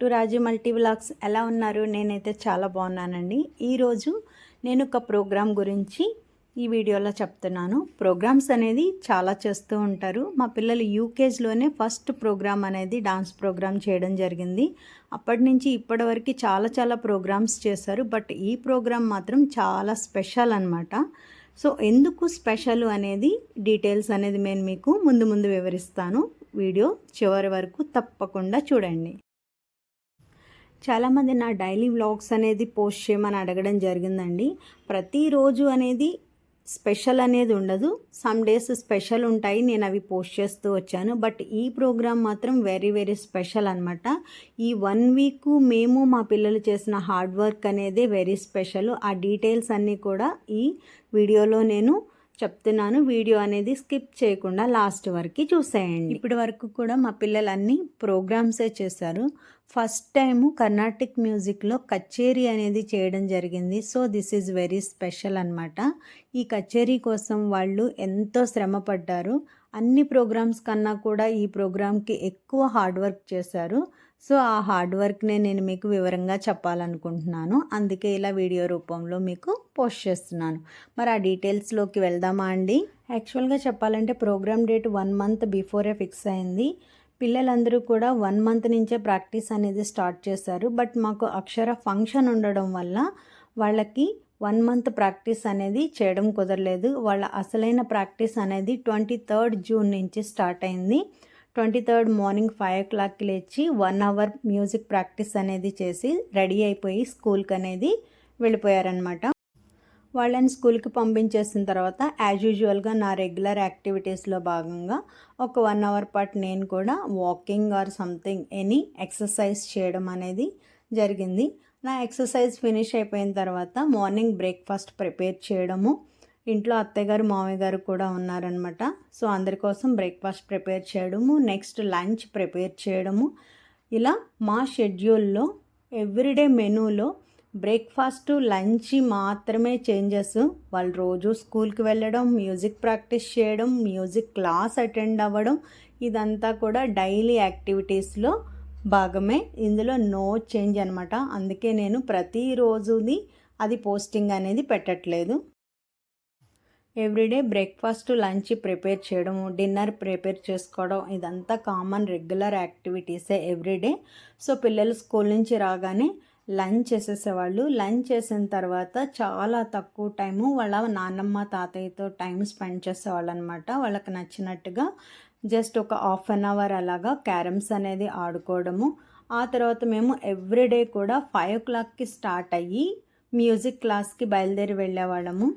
To Raju multi vlogs. ఎలా ఉన్నారు? నేనైతే చాలా బాగున్నానండి. ఈరోజు నేను ఒక ప్రోగ్రాం గురించి ఈ వీడియోలో చెప్తున్నాను. ప్రోగ్రామ్స్ అనేది చాలా చేస్తూ ఉంటారు. మా పిల్లలు యూకేజ్లోనే ఫస్ట్ ప్రోగ్రామ్ అనేది డాన్స్ ప్రోగ్రామ్ చేయడం జరిగింది. అప్పటి నుంచి ఇప్పటి వరకు చాలా చాలా ప్రోగ్రామ్స్ చేశారు. బట్ ఈ ప్రోగ్రామ్ మాత్రం చాలా స్పెషల్ అనమాట సో ఎందుకు స్పెషల్ అనేది డీటెయిల్స్ అనేది నేను మీకు ముందు ముందు వివరిస్తాను. వీడియో చివరి వరకు తప్పకుండా చూడండి. చాలామంది నా డైలీ వ్లాగ్స్ అనేది పోస్ట్ చేయమని అడగడం జరిగిందండి. ప్రతిరోజు అనేది స్పెషల్ అనేది ఉండదు. సమ్ డేస్ స్పెషల్ ఉంటాయి. నేను అవి పోస్ట్ చేస్తూ వచ్చాను. బట్ ఈ ప్రోగ్రామ్ మాత్రం వెరీ వెరీ స్పెషల్ అనమాట ఈ వన్ వీక్ మేము మా పిల్లలు చేసిన హార్డ్ వర్క్ అనేది వెరీ స్పెషల్ ఆ డీటెయిల్స్ అన్నీ కూడా ఈ వీడియోలో నేను చెప్తున్నాను. వీడియో అనేది స్కిప్ చేయకుండా లాస్ట్ వరకు చూసేయండి. ఇప్పటి వరకు కూడా మా పిల్లలన్నీ ప్రోగ్రామ్సే చేశారు. ఫస్ట్ టైము కర్ణాటిక్ మ్యూజిక్లో కచేరీ అనేది చేయడం జరిగింది. So this is very special అనమాట ఈ కచేరీ కోసం వాళ్ళు ఎంతో శ్రమ పడ్డారు అన్ని ప్రోగ్రామ్స్ కన్నా కూడా ఈ ప్రోగ్రామ్కి ఎక్కువ హార్డ్ వర్క్ చేశారు. సో ఆ హార్డ్ వర్క్నే నేను మీకు వివరంగా చెప్పాలనుకుంటున్నాను. అందుకే ఇలా వీడియో రూపంలో మీకు పోస్ట్ చేస్తున్నాను. మరి ఆ డీటెయిల్స్లోకి వెళ్దామా అండి? యాక్చువల్గా చెప్పాలంటే ప్రోగ్రామ్ డేట్ వన్ మంత్ బిఫోరే ఫిక్స్ అయింది. పిల్లలందరూ కూడా వన్ మంత్ నుంచే ప్రాక్టీస్ అనేది స్టార్ట్ చేశారు. బట్ మాకు అక్షర ఫంక్షన్ ఉండడం వల్ల వాళ్ళకి వన్ మంత్ ప్రాక్టీస్ అనేది చేయడం కుదరలేదు. వాళ్ళ అసలైన ప్రాక్టీస్ అనేది ట్వంటీ థర్డ్ జూన్ నుంచి స్టార్ట్ అయింది. ట్వంటీ థర్డ్ మార్నింగ్ ఫైవ్ ఓ క్లాక్కి లేచి వన్ అవర్ మ్యూజిక్ ప్రాక్టీస్ అనేది చేసి రెడీ అయిపోయి స్కూల్కి అనేది వెళ్ళిపోయారనమాట వాళ్ళని స్కూల్కి పంపించేసిన తర్వాత యాజ్ యూజువల్గా నా రెగ్యులర్ యాక్టివిటీస్లో భాగంగా ఒక వన్ అవర్ పాటు నేను కూడా walking or something any exercise చేయడం అనేది జరిగింది. నా ఎక్సర్సైజ్ ఫినిష్ అయిపోయిన తర్వాత మార్నింగ్ బ్రేక్ఫాస్ట్ ప్రిపేర్ చేయడము ఇంట్లో అత్తయ్య గారు మామయ్య గారు కూడా ఉన్నారనమాట సో అందరి కోసం బ్రేక్ఫాస్ట్ ప్రిపేర్ చేయడము నెక్స్ట్ లంచ్ ప్రిపేర్ చేయడము. ఇలా మా షెడ్యూల్లో ఎవ్రీడే మెనూలో బ్రేక్ఫాస్ట్ లంచ్ మాత్రమే చేంజెస్. వాళ్ళు రోజు స్కూల్కి వెళ్ళడం మ్యూజిక్ ప్రాక్టీస్ చేయడం మ్యూజిక్ క్లాస్ అటెండ్ అవ్వడం ఇదంతా కూడా డైలీ యాక్టివిటీస్లో భాగమే. ఇందులో నో చేంజ్ అనమాట అందుకే నేను ప్రతిరోజుది అది పోస్టింగ్ అనేది పెట్టట్లేదు. ఎవ్రీడే బ్రేక్ఫాస్ట్ లంచ్ ప్రిపేర్ చేయడం డిన్నర్ ప్రిపేర్ చేసుకోవడం ఇదంతా కామన్ రెగ్యులర్ యాక్టివిటీసే ఎవ్రీడే. సో పిల్లలు స్కూల్ నుంచి రాగానే లంచ్ చేసేసేవాళ్ళు. లంచ్ చేసిన తర్వాత చాలా తక్కువ టైము వాళ్ళ నాన్నమ్మ తాతయ్యతో టైం స్పెండ్ చేసేవాళ్ళు అనమాట వాళ్ళకి నచ్చినట్టుగా జస్ట్ ఒక హాఫ్ అన్ అవర్ అలాగా క్యారమ్స్ అనేది ఆడుకోవడము. ఆ తర్వాత మేము ఎవ్రీడే కూడా ఫైవ్ ఓ క్లాక్కి స్టార్ట్ అయ్యి మ్యూజిక్ క్లాస్కి బయలుదేరి వెళ్ళేవాళ్ళము.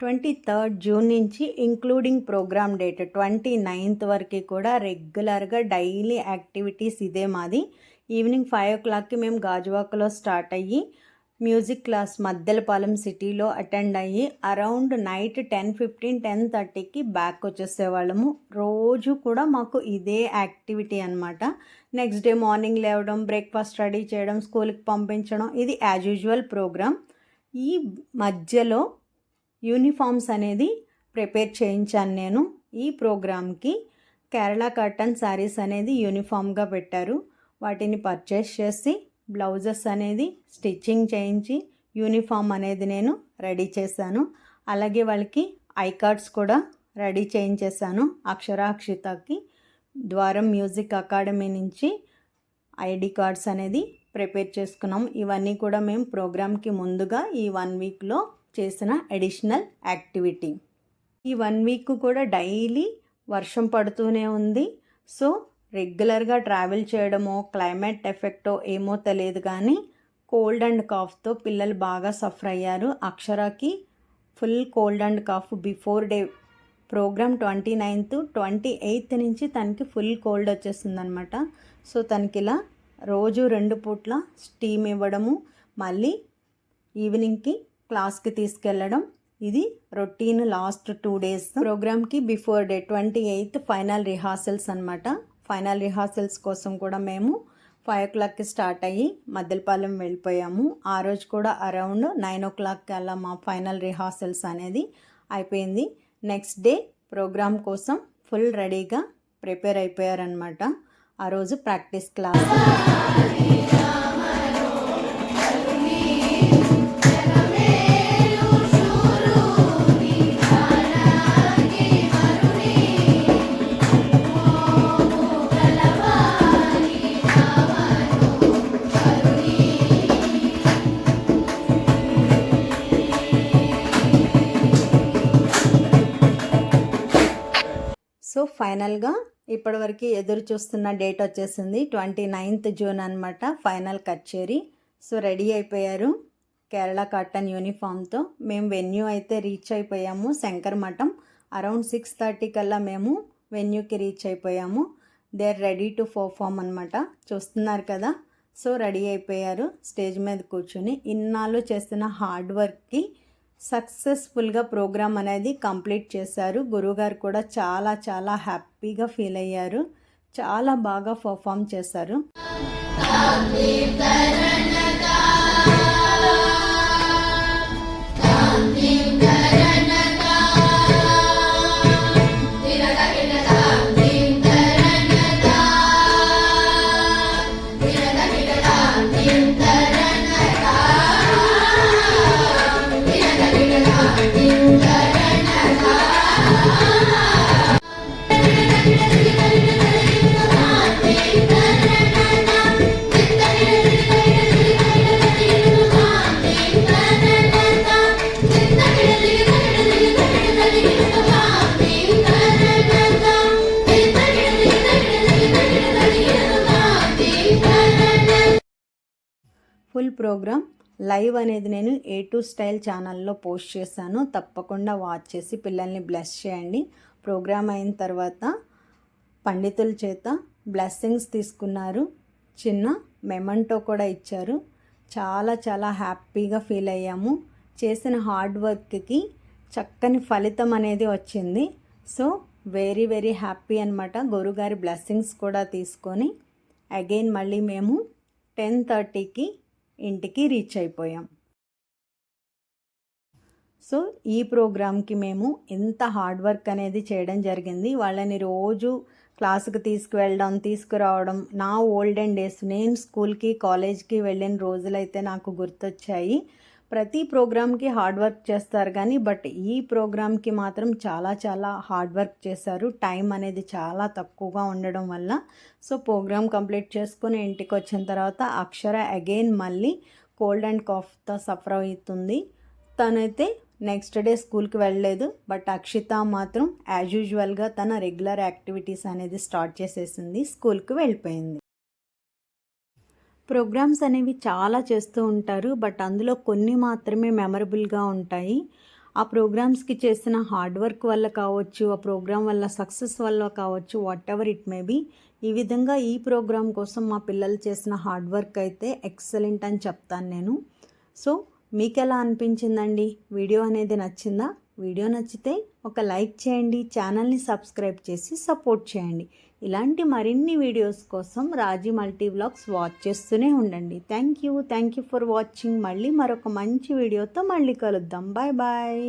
ట్వంటీ థర్డ్ జూన్ నుంచి including program date twenty ninth వరకు కూడా రెగ్యులర్గా డైలీ యాక్టివిటీస్ ఇదే మాది. ఈవినింగ్ ఫైవ్ ఓ క్లాక్కి మేము గాజువాకలో స్టార్ట్ అయ్యి మ్యూజిక్ క్లాస్ మద్దెలపాలెం సిటీలో అటెండ్ అయ్యి around night ten fifteen ten థర్టీకి బ్యాక్ వచ్చేసేవాళ్ళము. రోజు కూడా మాకు ఇదే యాక్టివిటీ అనమాట నెక్స్ట్ డే మార్నింగ్ లేవడం బ్రేక్ఫాస్ట్ రెడీ చేయడం స్కూల్కి పంపించడం ఇది యాజ్ యూజువల్ ప్రోగ్రామ్. ఈ మధ్యలో యూనిఫామ్స్ అనేది ప్రిపేర్ చేయించాను నేను. ఈ ప్రోగ్రామ్కి కేరళ కర్టన్ శారీస్ అనేది యూనిఫామ్గా పెట్టారు. వాటిని పర్చేస్ చేసి బ్లౌజెస్ అనేది స్టిచ్చింగ్ చేయించి యూనిఫామ్ అనేది నేను రెడీ చేశాను. అలాగే వాళ్ళకి ఐ కార్డ్స్ కూడా రెడీ చేయించేశాను. అక్షరాక్షితకి ద్వారం మ్యూజిక్ అకాడమీ నుంచి ఐడి కార్డ్స్ అనేది ప్రిపేర్ చేసుకున్నాం. ఇవన్నీ కూడా మేము ప్రోగ్రామ్కి ముందుగా ఈ వన్ వీక్లో చేసిన అడిషనల్ యాక్టివిటీ ఈ వన్ వీక్ కూడా డైలీ వర్షం పడుతూనే ఉంది. సో రెగ్యులర్గా ట్రావెల్ చేయడమో క్లైమేట్ ఎఫెక్టో ఏమో తెలియదు కానీ కోల్డ్ అండ్ కాఫ్తో పిల్లలు బాగా సఫర్ అయ్యారు. అక్షరాకి full cold and cough before day program twenty ninth twenty eighth నుంచి తనకి ఫుల్ కోల్డ్ వచ్చేస్తుంది అనమాట సో తనకి ఇలా రోజు రెండు పూట్ల స్టీమ్ ఇవ్వడము మళ్ళీ ఈవినింగ్కి క్లాస్కి తీసుకెళ్ళడం. ఇది రొటీన్ లాస్ట్ టూ డేస్. ప్రోగ్రామ్కి before day twenty eighth final rehearsals అనమాట ఫైనల్ రిహార్సల్స్ కోసం కూడా మేము ఫైవ్ ఓ క్లాక్కి స్టార్ట్ అయ్యి మద్దెలపాలెం వెళ్ళిపోయాము. ఆ రోజు కూడా అరౌండ్ నైన్ ఓ క్లాక్కి అలా మా ఫైనల్ రిహార్సల్స్ అనేది అయిపోయింది. నెక్స్ట్ డే ప్రోగ్రామ్ కోసం ఫుల్ రెడీగా ప్రిపేర్ అయిపోయారనమాట ఆ రోజు ప్రాక్టీస్ క్లాస్. సో ఫైనల్గా ఇప్పటివరకు ఎదురు చూస్తున్న డేట్ వచ్చేసింది ట్వంటీ నైన్త్ జూన్ అనమాట ఫైనల్ కచేరీ. సో రెడీ అయిపోయారు కేరళ కాటన్ యూనిఫామ్తో. మేము వెన్యూ అయితే రీచ్ అయిపోయాము శంకర్ మఠం. అరౌండ్ సిక్స్ థర్టీ కల్లా మేము వెన్యూకి రీచ్ అయిపోయాము. They are ready to perform అనమాట చూస్తున్నారు కదా? సో రెడీ అయిపోయారు స్టేజ్ మీద కూర్చొని. ఇన్నాళ్ళు చేస్తున్న హార్డ్ వర్క్కి సక్సెస్ఫుల్గా ప్రోగ్రామ్ అనేది కంప్లీట్ చేశారు. గురువుగారు కూడా చాలా చాలా హ్యాపీగా ఫీల్ అయ్యారు. చాలా బాగా పర్ఫామ్ చేశారు. ఫుల్ ప్రోగ్రామ్ లైవ్ అనేది నేను ఏ టూ స్టైల్ ఛానల్లో పోస్ట్ చేశాను. తప్పకుండా వాచ్ చేసి పిల్లల్ని బ్లెస్ చేయండి. ప్రోగ్రామ్ అయిన తర్వాత పండితుల చేత బ్లెస్సింగ్స్ తీసుకున్నారు. చిన్న మెమంటో కూడా ఇచ్చారు. చాలా చాలా హ్యాపీగా ఫీల్ అయ్యాము. చేసిన హార్డ్ వర్క్కి చక్కని ఫలితం అనేది వచ్చింది. సో వెరీ వెరీ హ్యాపీ అనమాట గురుగారి బ్లెస్సింగ్స్ కూడా తీసుకొని అగైన్ మళ్ళీ మేము టెన్ థర్టీకి ఇంటికి రీచ్ అయిపోయాం. సో ఈ ప్రోగ్రామ్కి మేము ఎంత హార్డ్ వర్క్ అనేది చేయడం జరిగింది. వాళ్ళని రోజు క్లాసుకి తీసుకువెళ్ళడం తీసుకురావడం నా ఓల్డెన్ డేస్ నేను స్కూల్కి కాలేజ్కి వెళ్ళిన రోజులైతే నాకు గుర్తొచ్చాయి. ప్రతి ప్రోగ్రామ్కి హార్డ్ వర్క్ చేస్తారు కానీ బట్ ఈ ప్రోగ్రామ్కి మాత్రం చాలా చాలా హార్డ్ వర్క్ చేశారు. టైం అనేది చాలా తక్కువగా ఉండడం వల్ల. సో ప్రోగ్రామ్ కంప్లీట్ చేసుకుని ఇంటికి వచ్చిన తర్వాత అక్షర అగైన్ మళ్ళీ కోల్డ్ అండ్ కాఫ్తో సఫర్ అవుతుంది. తనైతే నెక్స్ట్ డే స్కూల్కి వెళ్ళలేదు. బట్ అక్షిత మాత్రం యాజ్ యూజువల్గా తన రెగ్యులర్ యాక్టివిటీస్ అనేది స్టార్ట్ చేసేసింది. స్కూల్కి వెళ్ళిపోయింది. ప్రోగ్రామ్స్ అనేవి చాలా చేస్తూ ఉంటారు బట్ అందులో కొన్ని మాత్రమే మెమరబుల్గా ఉంటాయి. ఆ ప్రోగ్రామ్స్కి చేసిన హార్డ్ వర్క్ వల్ల కావచ్చు ఆ ప్రోగ్రామ్ వల్ల సక్సెస్ వల్ల కావచ్చు whatever it may be ఈ విధంగా ఈ ప్రోగ్రామ్ కోసం మా పిల్లలు చేసిన హార్డ్ వర్క్ అయితే ఎక్సలెంట్ అని చెప్తాను నేను. సో మీకు ఎలా అనిపించిందండి? వీడియో అనేది నచ్చిందా? వీడియో నచ్చితే ఒక లైక్ చేయండి ఛానల్ని సబ్స్క్రైబ్ చేసి సపోర్ట్ చేయండి. ఇలాంటి మరిన్ని వీడియోస్ కోసం రాజీ మల్టీ వ్లాగ్స్ వాచ్ చేస్తూనే ఉండండి. Thank you thank you for watching. మళ్ళీ మరొక మంచి వీడియోతో మళ్ళీ కలుద్దాం. Bye bye.